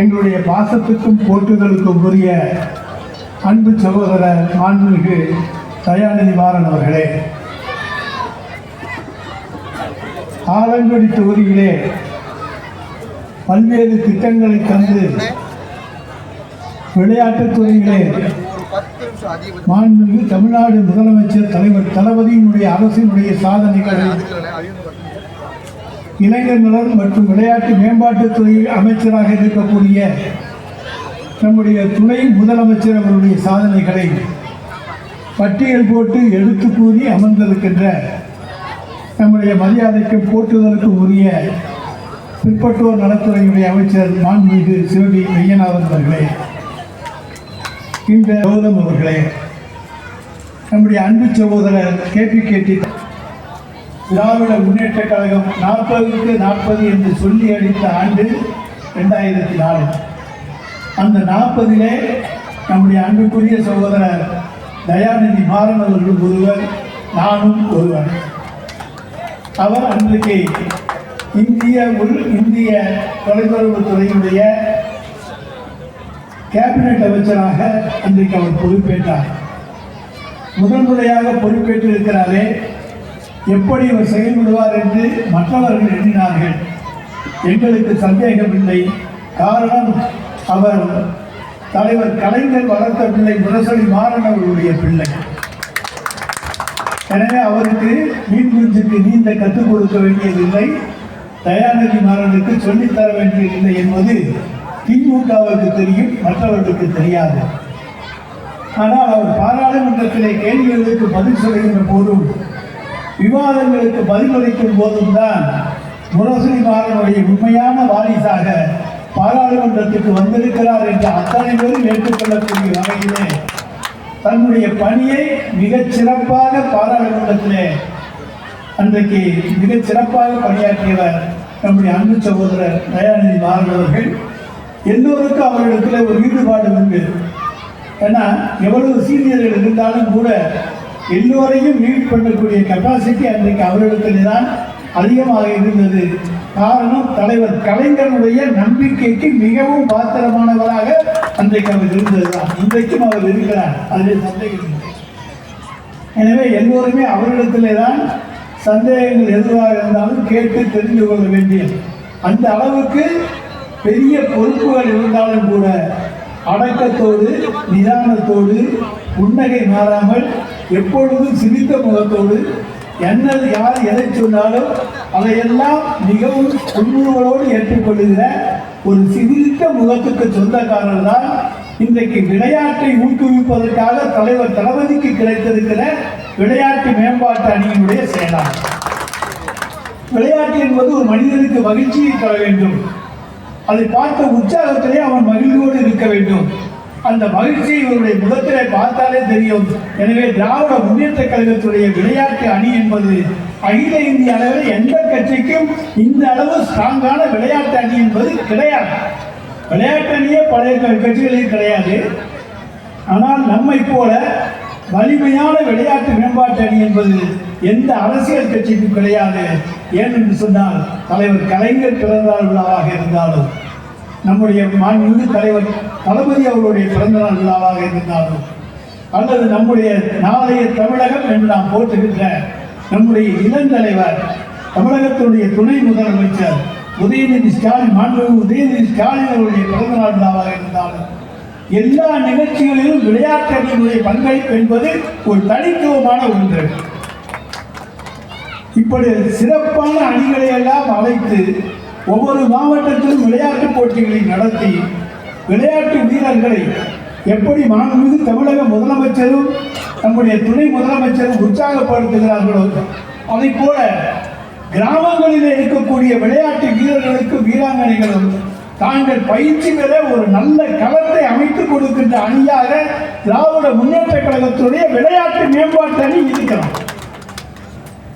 எங்களுடைய பாசத்துக்கும் போற்றுதலுக்கும் உரிய அன்பு சகோதரர் மாண்புமிகு தயாநிதி மாறன் அவர்களே ஆலங்குடி தொகுதியிலே பல்வேறு திட்டங்களை தந்து விளையாட்டுத் துறையிலே மாண்புமிகு தமிழ்நாடு முதலமைச்சர் தலைவர் தளபதியினுடைய அரசினுடைய சாதனைகளை இளைஞர் நலன் மற்றும் விளையாட்டு மேம்பாட்டுத் துறை அமைச்சராக இருக்கக்கூடிய நம்முடைய துணை முதலமைச்சர் அவருடைய சாதனைகளை பட்டியல் போட்டு எடுத்து கூறி அமர்ந்திருக்கின்ற நம்முடைய மரியாதைக்கு போற்றுதலுக்கும் உரிய பிற்பட்டோர் நலத்துறையுடைய அமைச்சர் மாண்புமிகு சிவகி மெய்யநாதன் அவர்களே இந்த கௌதம் அவர்களே நம்முடைய அன்பு சகோதரர் கேபி கேட்டி திராவிட முன்னேற்ற கழகம் நாற்பதுக்கு நாற்பது என்று சொல்லி அளித்த ஆண்டு ரெண்டாயிரத்தி நாலு. அந்த நாற்பதிலே நம்முடைய அன்புக்குரிய சகோதரர் தயாநிதி மாறன் அவர்கள் ஒருவர் நானும் ஒருவர். அவர் அன்றைக்கு இந்திய உள் இந்திய தொலைத்தொடர்பு துறையினுடைய கேபினட் அமைச்சராக அன்றைக்கு அவர் பொறுப்பேற்றார். முதல் முறையாக பொறுப்பேற்று இருக்கிறாரே எப்படி அவர் செயல்படுவார் என்று மற்றவர்கள் எண்ணினார்கள். எங்களுக்கு சந்தேகமில்லை. காரணம் அவர் தலைவர் கலைஞர் வளர்த்த பிள்ளை முரசொலி மாறன் அவர்களுடைய பிள்ளை. எனவே அவருக்கு மீன் குஞ்சுக்கு நீந்த கற்றுக் கொடுக்க வேண்டியதில்லை. தயாநிதி மாறனுக்கு சொல்லித்தர வேண்டியதில்லை என்பது திமுகவுக்கு தெரியும் மற்றவர்களுக்கு தெரியாது. ஆனால் அவர் பாராளுமன்றத்திலே கேள்விகளுக்கு பதில் சொல்கின்ற போதும் விவாதங்களுக்கு பதிலளிக்கும் போதும் தான் முரசொலி மாறனுடைய உண்மையான வாரிசாக பாராளுமன்றத்துக்கு வந்திருக்கிறார் என்று அத்தனை பேரும் ஏற்றுக்கொள்ளக்கூடிய வகையிலே தன்னுடைய பணியை மிகச் சிறப்பாக பாராளுமன்றத்திலே அன்றைக்கு மிகச் சிறப்பாக பணியாற்றியவர் நம்முடைய அன்பு சகோதரர் தயாநிதி மாறன் அவர்கள். எல்லோருக்கும் அவர்களிடத்தில் ஒரு ஈடுபாடு உண்டு. ஏன்னா எவ்வளவு சீனியர்கள் இருந்தாலும் கூட எல்லோரையும் மீட் பண்ணக்கூடிய கெப்பாசிட்டி அன்றைக்கு அவர்களிடத்தில் தான் அதிகமாக இருந்தது. காரணம் தலைவர் கலைஞருடைய நம்பிக்கைக்கு மிகவும் பாத்திரமானவராக அன்றைக்கு அவர் இருந்ததுதான். இன்றைக்கும் அவர் இருக்கிறார். அதில் சந்தேகம் எனவே எல்லோருமே அவரிடத்திலே தான் சந்தேகங்கள் எதுவாக இருந்தாலும் கேட்டு தெரிந்து கொள்ள வேண்டிய அந்த அளவுக்கு பெரிய பொறுப்புகள் இருந்தாலும் கூட அடக்கத்தோடு நிதானத்தோடு புன்னகை மாறாமல் எப்பொழுதும் சிரித்த முகத்தோடு என்னது யார் எதை சொன்னாலும் அதையெல்லாம் மிகவும் உண்மைகளோடு ஏற்றுக்கொள்கிற ஒரு சிரித்த முகத்துக்கு சொந்தக்காரர் தான் இன்றைக்கு விளையாட்டை ஊக்குவிப்பதற்காக தலைவர் தளபதிக்கு கிடைத்திருக்கிற விளையாட்டு மேம்பாட்டு அணியினுடைய செயலாளர். விளையாட்டு என்பது ஒரு மனிதனுக்கு மகிழ்ச்சியை தர வேண்டும். அதை பார்த்த உற்சாகத்திலே அவன் மகிழ்வோடு இருக்க வேண்டும். அந்த மகிழ்ச்சியை இவருடைய முகத்திலே பார்த்தாலே தெரியும். எனவே திராவிட முன்னேற்ற கழகத்துடைய விளையாட்டு அணி என்பது அகில இந்திய அளவில் எந்த கட்சிக்கும் இந்த அளவு ஸ்ட்ராங்கான விளையாட்டு அணி என்பது கிடையாது. விளையாட்டு அணியே பழைய க- கட்சிகளில் கிடையாது. ஆனால் நம்மை போல வலிமையான விளையாட்டு மேம்பாட்டு அணி என்பது எந்த அரசியல் கட்சிக்கும் கிடையாது. ஏனென்று சொன்னால் தலைவர் கலைஞர் பிறந்தநாள் விழாவாக இருந்தாலும் நம்முடைய மாண்புமிகு தலைவர் தளபதி அவர்களுடைய பிறந்தநாள் விழாவாக இருந்தாலும் அல்லது நம்முடைய நாளைய தமிழகம் என்று நாம் போற்றுகின்ற நம்முடைய இளந்தலைவர் தமிழகத்தினுடைய துணை முதலமைச்சர் உதயநிதி ஸ்டாலின் மாண்புமிகு உதயநிதி ஸ்டாலின் அவருடைய பிறந்தநாள் விழாவாக இருந்தாலும் எல்லா நிகழ்ச்சிகளிலும் விளையாட்டு பங்களிப்பு என்பது ஒரு தனித்துவமான ஒன்று. இப்படி சிறப்பான அணிகளை எல்லாம் அழைத்து ஒவ்வொரு மாவட்டத்திலும் விளையாட்டு போட்டிகளை நடத்தி விளையாட்டு வீரர்களை எப்படி மாண்புமிகு தமிழக முதலமைச்சரும் நம்முடைய துணை முதலமைச்சரும் உற்சாகப்படுத்துகிறார்களோ அதைப் போல கிராமங்களில் இருக்கக்கூடிய விளையாட்டு வீரர்களுக்கும் வீராங்கனைகளும் தாங்கள் பயிற்சி பெற ஒரு நல்ல களத்தை அமைத்துக் கொடுக்கின்ற அணியாக திராவிட முன்னேற்ற கழகத்துடைய விளையாட்டு மேம்பாட்டு அணி இருக்கிறோம்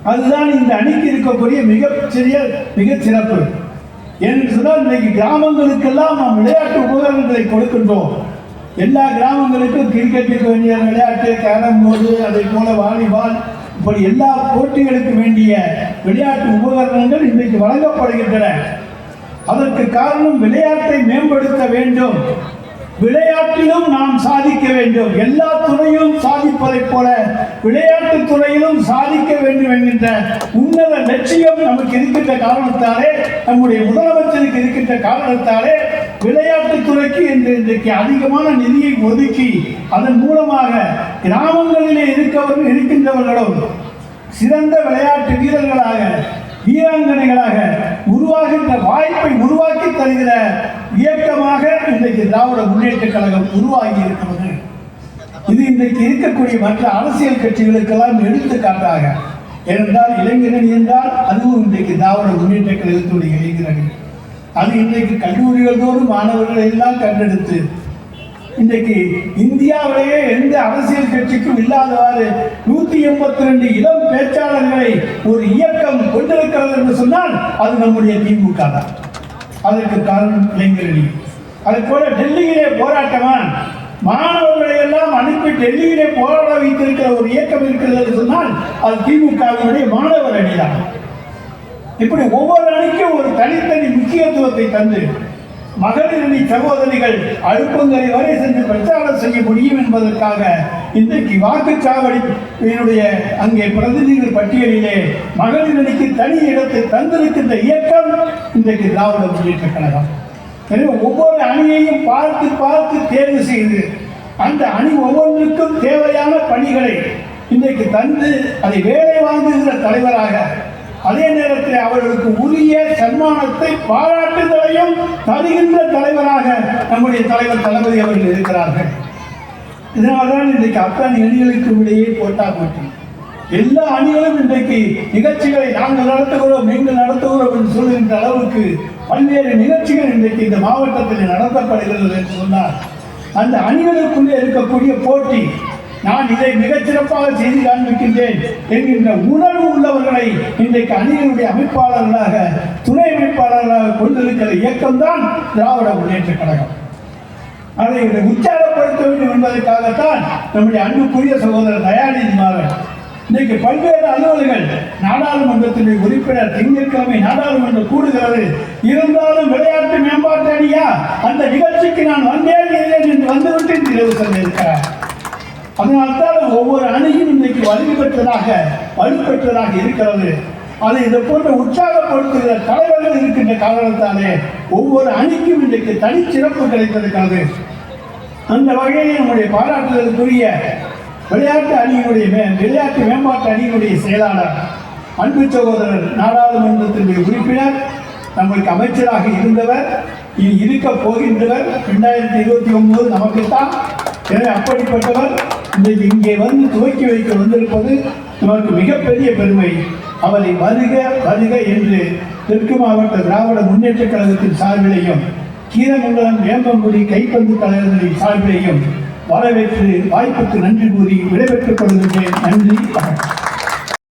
அதுதான் இந்த அணிக்கு இருக்கக்கூடிய மிகச்சிறிய மிகச் சிறப்பு என்று சொன்னால் இன்னைக்கு கிராமங்களுக்கெல்லாம் நாம் விளையாட்டு உபகரணங்களை கொடுக்கின்றோம். எல்லா கிராமங்களுக்கும் கிரிக்கெட்டுக்கு வேண்டிய விளையாட்டு கேரம் போர்டு அதை போல வாலிபால் இப்படி எல்லா போட்டிகளுக்கு வேண்டிய விளையாட்டு உபகரணங்கள் இன்றைக்கு வழங்கப்படுகின்றன. அதற்கு காரணம் விளையாட்டை மேம்படுத்த வேண்டும். விளையாட்டிலும் நாம் சாதிக்க வேண்டும். எல்லா துறையிலும் சாதிப்பதைப் போல விளையாட்டு துறையிலும் சாதிக்க வேண்டும் என்கின்ற உன்னத லட்சியம் நமக்கு இருக்கின்ற காரணத்தாலே நம்முடைய முதலமைச்சருக்கு இருக்கின்ற காரணத்தாலே விளையாட்டுத் துறைக்கு என்று இன்றைக்கு அதிகமான நிதியை ஒதுக்கி அதன் மூலமாக கிராமங்களிலே இருக்கவர்கள் இருக்கின்றவர்களும் சிறந்த விளையாட்டு வீரர்களாக வீராங்கனைகளாக உருவாகின்ற வாய்ப்பை உருவாக்கி தருகிற இயக்கமாக இன்றைக்கு திராவிட முன்னேற்ற கழகம் உருவாகி இருக்கிறது. இது இன்றைக்கு இருக்கக்கூடிய மற்ற அரசியல் கட்சிகளுக்கெல்லாம் எடுத்துக்காட்டாக. ஏனென்றால் இளைஞரணி என்றால் அதுவும் இன்றைக்கு திராவிட முன்னேற்ற கழகத்துடைய இளைஞரணி. அது இன்றைக்கு கல்லூரிகள் தோறும் மாணவர்களை எல்லாம் கண்டெடுத்து இன்றைக்கு இந்தியாவிலேயே எந்த அரசியல் கட்சிக்கும் இல்லாதவாறு நூத்தி எண்பத்தி ரெண்டு இளம் பேச்சாளர்களை ஒரு இயக்கம் கொண்டிருக்கிறது என்று சொன்னால் அது நம்முடைய திமுக தான். அதற்கு காரணம் இளைஞரணி. அது போல டெல்லியிலே போராட்டமா மாணவர்களை எல்லாம் அனுப்பி டெல்லியிலே போராட வைத்திருக்கிற ஒரு இயக்கம் இருக்கிறது என்று சொன்னால் அது திமுகவினுடைய மாணவர் அணிதான். இப்படி ஒவ்வொரு அணிக்கும் ஒரு தனித்தனி முக்கியத்துவத்தை தந்து மகளிரணி சகோதரிகள் அடுப்பங்கரை வரை சென்று பிரச்சாரம் செய்ய முடியும் என்பதற்காக இன்றைக்கு வாக்குச்சாவடி என்னுடைய அங்கே பிரதிநிதிகள் பட்டியலிலே மகளிர் அணிக்கு தனி இடத்தை தந்திருக்கின்ற இயக்கம் இன்றைக்கு திராவிட முன்னேற்ற கழகம். எனவே ஒவ்வொரு அணியையும் பார்த்து பார்த்து தேர்வு செய்து அந்த அணி ஒவ்வொன்றுக்கும் தேவையான பணிகளை இன்றைக்கு தந்து அதை வேலை வாங்குகிற தலைவராக அதே நேரத்தில் அவர்களுக்கு உரிய சன்மானத்தை பாராட்டுதலையும் தருகின்ற தலைவராக நம்முடைய தலைவர் தளபதி அவர்கள் இருக்கிறார்கள். இதனால்தான் இன்றைக்கு அத்தனை அணிகளுக்கு இடையே போட்டா மட்டும். எல்லா அணிகளும் இன்றைக்கு நிகழ்ச்சிகளை நாங்கள் நடத்துகிறோம் நீங்கள் நடத்துகிறோம் என்று சொல்லுகின்ற அளவுக்கு பல்வேறு நிகழ்ச்சிகள் இன்றைக்கு இந்த மாவட்டத்தில் நடத்தப்படுகிறது என்று சொன்னார் அந்த அணிகளுக்குள்ளே இருக்கக்கூடிய போட்டி நான் இதை மிகச்சிறப்பாக செய்து காண்பிக்கின்றேன் என்கின்ற உணர்வு உள்ளவர்களை இன்றைக்கு அணியினுடைய அமைப்பாளர்களாக துணை அமைப்பாளர்களாக கொண்டிருக்கிற இயக்கம்தான் திராவிட முன்னேற்ற கழகம். அதை உற்சாகப்படுத்த வேண்டும் என்பதற்காகத்தான் நம்முடைய அன்புக்குரிய சகோதரர் தயாநிதி மாறன் இன்றைக்கு பல்வேறு அலுவலர்கள் நாடாளுமன்றத்தினுடைய உறுப்பினர் திங்கட்கிழமை நாடாளுமன்றம் கூடுகிறது. இருந்தாலும் விளையாட்டு மேம்பாட்டு அணியா? அந்த நிகழ்ச்சிக்கு நான் வந்தேன் இல்லை என்று வந்துவிட்டு நிறைவு சொல்லியிருக்கிறார் அதனால்தான் ஒவ்வொரு அணியும் இன்றைக்கு வலிமை பெற்றதாக வலுப்பெற்றதாக இருக்கிறது. அதை இதை போன்ற உற்சாகப்படுத்துகிற தலைவர்கள் இருக்கின்ற காரணத்தாலே ஒவ்வொரு அணிக்கும் இன்றைக்கு தனிச்சிறப்பு கிடைத்திருக்கிறது. அந்த வகையில் நம்முடைய பாராட்டுதலுக்குரிய விளையாட்டு அணியினுடைய மே விளையாட்டு மேம்பாட்டு அணியினுடைய செயலாளர் அன்பு சகோதரர் நாடாளுமன்றத்தினுடைய உறுப்பினர் நம்மளுக்கு அமைச்சராக இருந்தவர் இனி இருக்க போகின்றவர். ரெண்டாயிரத்தி இருபத்தி ஒன்பது நமக்குத்தான். எனவே அப்படிப்பட்டவர் இன்றைக்கு இங்கே வந்து துவக்கி வைக்க வந்திருப்பது நமக்கு மிகப்பெரிய பெருமை. அவரை வருக வருக என்று தெற்கு மாவட்ட திராவிட முன்னேற்ற கழகத்தின் சார்பிலையும் கீரமங்கலம் வேம்பங்குடி கைப்பந்து தலைவர்களின் சார்பிலையும் வரவேற்று வாய்ப்புக்கு நன்றி கூறி விடைபெற்றுக் கொள்கின்றேன். நன்றி வணக்கம்.